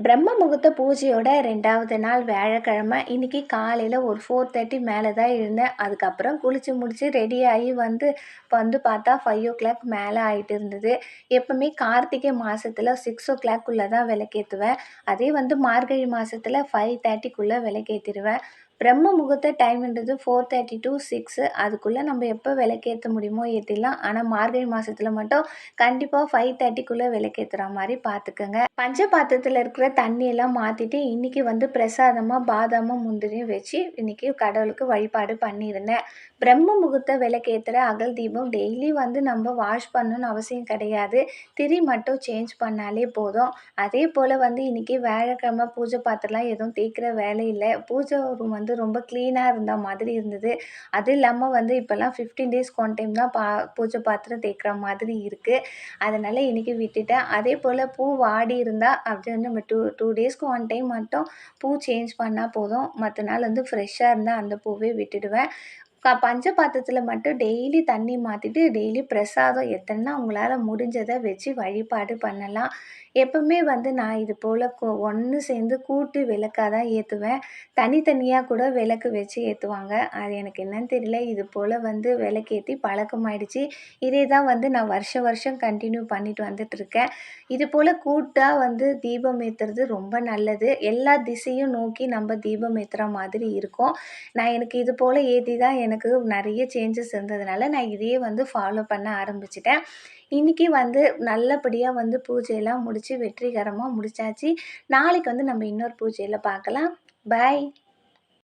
பிரம்ம முகூர்த்த பூஜையோட ரெண்டாவது நாள் வியாழக்கிழமை இன்னைக்கு காலையில் ஒரு ஃபோர் தேர்ட்டி மேலே தான் இருந்தேன். அதுக்கப்புறம் குளித்து முடித்து ரெடி ஆகி வந்து இப்போ வந்து பார்த்தா ஃபைவ் ஓ கிளாக் மேலே ஆகிட்டு இருந்தது. எப்போவுமே கார்த்திகை மாதத்தில் சிக்ஸ் ஓ கிளாக்குள்ளே தான் விளக்கேற்றுவேன் அதே வந்து மார்கழி மாதத்தில் ஃபைவ் தேர்ட்டிக்குள்ளே விளக்கேற்றிடுவேன் பிரம்ம முகூர்த்த டைம்ன்றது ஃபோர் தேர்ட்டி டு சிக்ஸு அதுக்குள்ளே நம்ம எப்போ விளக்கேற்ற முடியுமோ ஏற்றிடலாம் ஆனால் மார்கழி மாதத்துல மட்டும் கண்டிப்பாக ஃபைவ் தேர்ட்டிக்குள்ளே விளக்கேற்றுற மாதிரி பார்த்துக்கோங்க பஞ்ச பாத்திரத்தில் இருக்கிற தண்ணியெல்லாம் மாற்றிட்டு இன்றைக்கி வந்து பிரசாதமாக பாதாமும் முந்திரியும் வச்சு இன்றைக்கி கடவுளுக்கு வழிபாடு பண்ணியிருந்தேன் பிரம்ம முகூர்த்த விளக்கேற்றுற அகல் தீபம் டெய்லி வந்து நம்ம வாஷ் பண்ணணும்னு அவசியம் கிடையாது. திரி மட்டும் சேஞ்ச் பண்ணாலே போதும். அதே போல் வந்து இன்றைக்கி வேலைக்கிழமை பூஜை பாத்திரம்லாம் எதுவும் தேய்க்கிற வேலை இல்லை. பூஜை ரூம் வந்து வந்து ரொம்ப க்ளீனாக இருந்த மாதிரி இருந்தது. அது இல்லாமல் வந்து இப்போல்லாம் ஃபிஃப்டீன் டேஸ்க்கு ஒன் டைம் தான் பா பூஜை பாத்திரம் தேய்க்கிற மாதிரி இருக்குது அதனால் இன்றைக்கி விட்டுட்டேன். அதே போல் பூ வாடி இருந்தால் அப்படி வந்து நம்ம டூ டூ டேஸ்க்கு ஒன் டைம் மட்டும் பூ சேஞ்ச் பண்ணால் போதும். மற்ற நாள் வந்து ஃப்ரெஷ்ஷாக இருந்தால் அந்த பூவே விட்டுடுவேன். க பஞ்ச பாத்திரத்தில் மட்டும் டெய்லி தண்ணி மாற்றிட்டு டெய்லி பிரசாதம் எத்தனை உங்களால் முடிஞ்சதை வச்சு வழிபாடு பண்ணலாம். எப்பவுமே வந்து நான் இது போல் கொ ஒன்று சேர்ந்து கூட்டு விளக்காக தான் ஏற்றுவேன் தனித்தனியாக கூட விளக்கு வச்சு ஏற்றுவாங்க அது எனக்கு என்னன்னு தெரியல. இது போல் வந்து விளக்கேற்றி பழக்கமாயிடுச்சு. இதே தான் வந்து நான் வருஷம் வருஷம் கண்டினியூ பண்ணிட்டு வந்துட்டுருக்கேன். இது போல் கூட்டாக வந்து தீபம் ஏற்றுறது ரொம்ப நல்லது. எல்லா திசையும் நோக்கி நம்ம தீபம் ஏற்றுற மாதிரி இருக்கும். நான் எனக்கு இது போல் ஏற்றி தான் எனக்கு நிறைய சேஞ்சஸ் இருந்ததுனால நான் இதையே வந்து ஃபாலோ பண்ண ஆரம்பிச்சிட்டேன். இன்றைக்கி வந்து நல்லபடியாக வந்து பூஜையெல்லாம் முடித்து வெற்றிகரமாக முடித்தாச்சு நாளைக்கு வந்து நம்ம இன்னொரு பூஜையில் பார்க்கலாம். பாய்